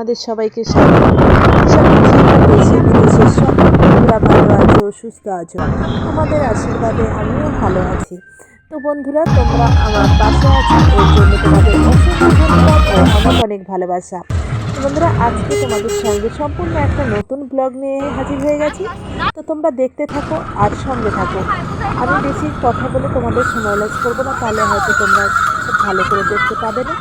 তোমাদের সবাইকে স্বাগত। ভালো আছো সুস্থ আছো? তোমাদের আশীর্বাদে আমিও ভালো আছি। তো বন্ধুরা, তোমরা আমার পাশে আছো, এর জন্য তোমাদের অনেক ভালোবাসা। বন্ধুরা, আজকে তোমাদের সঙ্গে সম্পূর্ণ একটা নতুন ব্লগ নিয়ে হাজির হয়ে গেছি। তো তোমরা দেখতে থাকো আর সঙ্গে থাকো। আমি বেশি কথা বলে তোমাদের সময় লস করব না, তাহলে হয়তো তোমরা ভালো করে দেখতে পাবে না।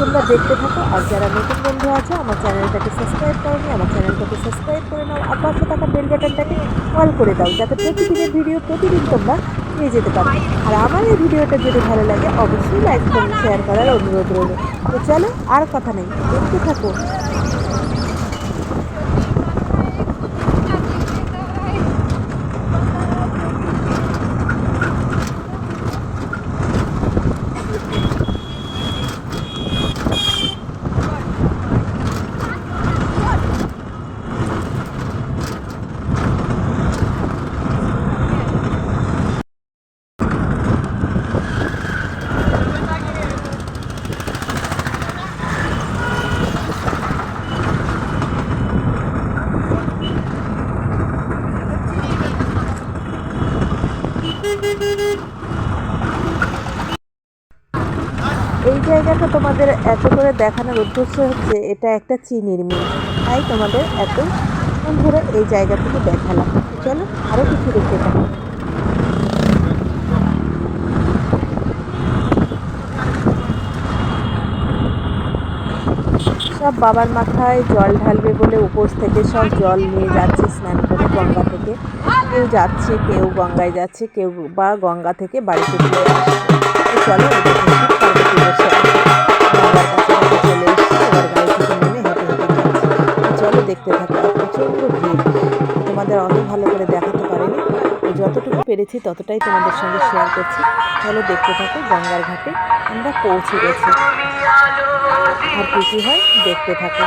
তোমরা দেখতে থাকো আর যারা নতুন বন্ধু আছে, আমার চ্যানেলটাকে সাবস্ক্রাইব করোনি, আমার চ্যানেলটাকে সাবস্ক্রাইব করে নাও, আর পাশে থাকা বেল বাটনটাকে অল করে দাও, যাতে প্রতিদিনের ভিডিও প্রতিদিন তোমরা পেয়ে যেতে পারো। আর আমার এই ভিডিওটা যদি ভালো লাগে, অবশ্যই লাইক কমেন্ট শেয়ার করার অনুরোধ রইল। তো চলো আর কথা নেই, দেখতে থাকো। এই জায়গাটা তোমাদের এত করে দেখানোর উদ্দেশ্য হচ্ছে এটা একটা চিনির মিল তাই তোমাদের এত ধরে এই জায়গা থেকে দেখালাম। চলো আরও কিছু দেখতে থাকো সব বাবার মাথায় জল ঢালবে বলে উপোস থেকে সব জল নিয়ে যাচ্ছে স্নান করে গঙ্গা থেকে। কেউ যাচ্ছে, কেউ গঙ্গায় যাচ্ছে, কেউ বা গঙ্গা থেকে বাড়িতে চলো তো চলো দেখতে থাকো প্রচণ্ড ভিড়। তোমাদের অত ভালো করে দেখাতে পারিনি। যতটুকু পেরেছি ততটাই তোমাদের সঙ্গে শেয়ার করছি। চলো দেখতে থাকো গঙ্গার ঘাটে। আমরা পৌঁছে গেছি। আর কী কী হয় দেখতে থাকো।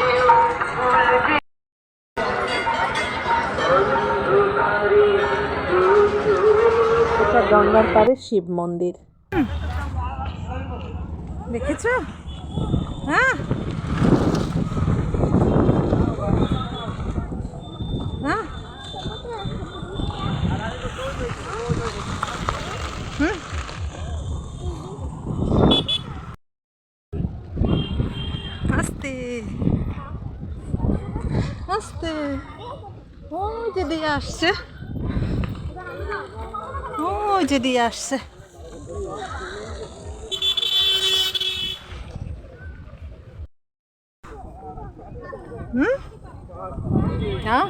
এটা গঙ্গার পাড়ে শিব মন্দির। দেখেছ? হ্যাঁ। হ্যাঁ। আস্তে। আস্তে। ও যে দিয়ে আসছে। হুম? হ্যাঁ?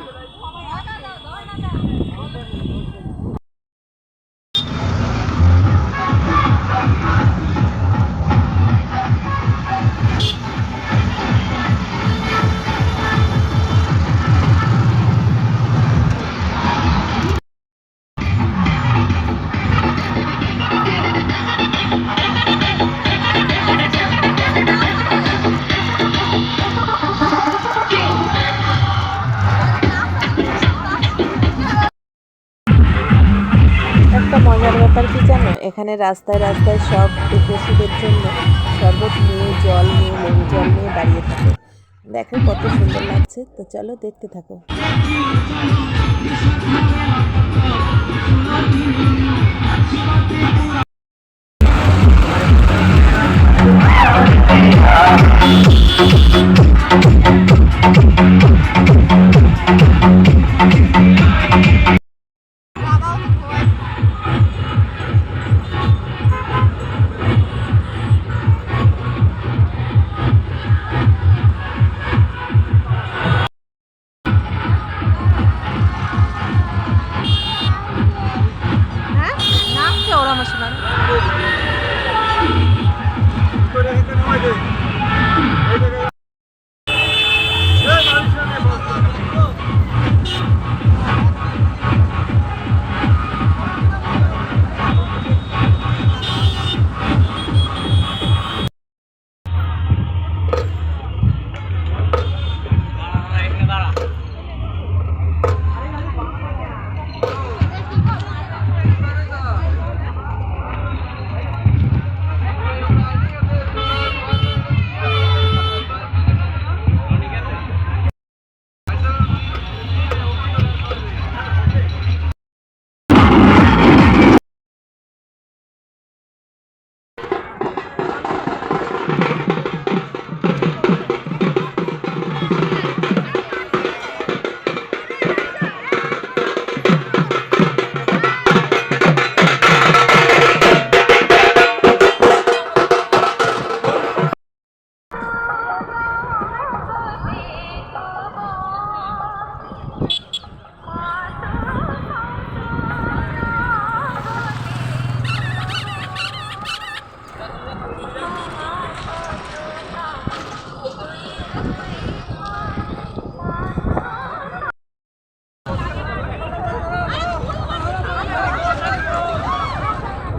একটা মজার ব্যাপার কি জানো? এখানে রাস্তায় রাস্তায় সব পশুদের জন্য শরবত নিয়ে, জল নিয়ে, লেবু জল নিয়ে দাঁড়িয়ে থাকে। দেখো কত সুন্দর লাগছে। তো চলো দেখতে থাকো। হ্যাঁ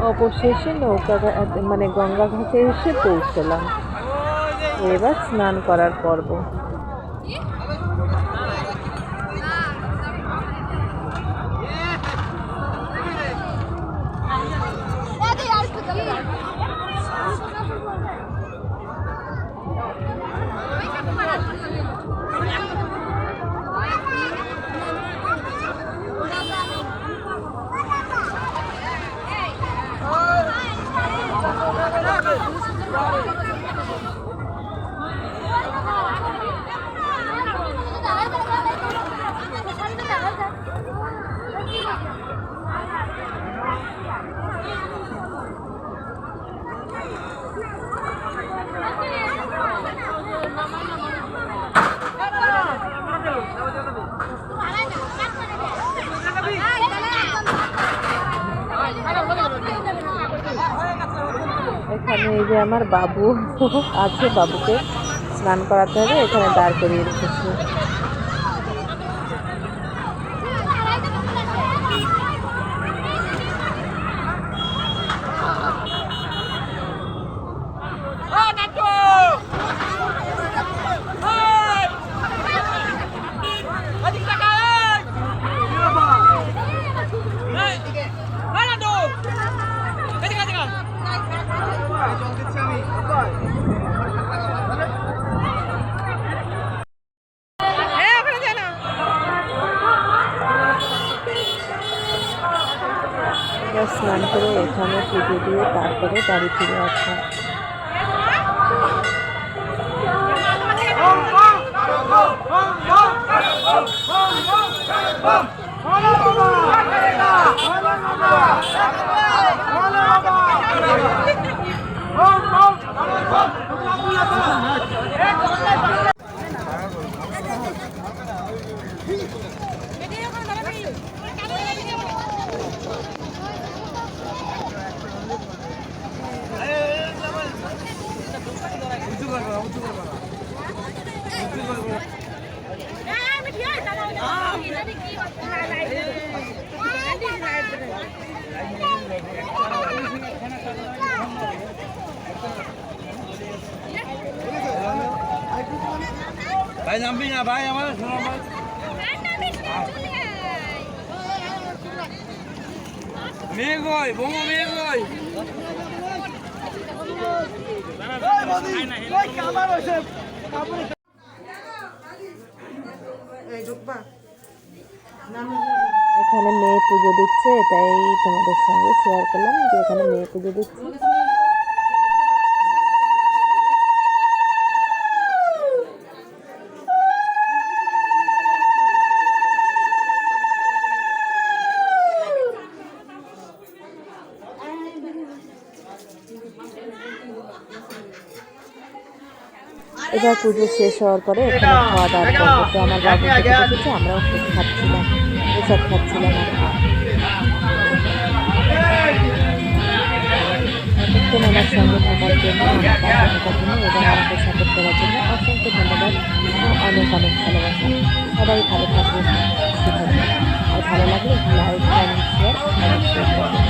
ওপর শেষে নৌকা মানে গঙ্গা ঘাটে এসে পৌঁছলাম। এবার স্নান করার পর্ব। এখানে এই যে আমার বাবু আছে বাবুকে স্নান করাতে হবে এখানে দাঁড় করিয়ে রেখেছি। স্নান করে এখানে পুজো দিয়ে তারপরে বাড়ি ফিরে আসা ভাই নামবি না, ভাই আমার শোনো ভাই মেয়ে কই মেয়ে এখানে মেয়ে পুজো দিচ্ছে, এটাই তোমাদের সঙ্গে শেয়ার করলাম যে এখানে মেয়ে পুজো দিচ্ছে। এবার পুজো শেষ হওয়ার পরে এখানে খাওয়া দাওয়া করব। তো আমার বাবু বসেছে আমরাও খেতে খাচ্ছিলাম এসব খাচ্ছিলাম এতক্ষণ আমার সঙ্গে থাকার জন্য থাকার জন্য এবং আমাকে সাপোর্ট করার জন্য অসংখ্য ধন্যবাদ। অনেক অনেক ভালোবাসা। সবাই ভালো থাকবে আর ভালো লাগলে লাইক কমেন্ট শেয়ার অবশ্যই করবেন।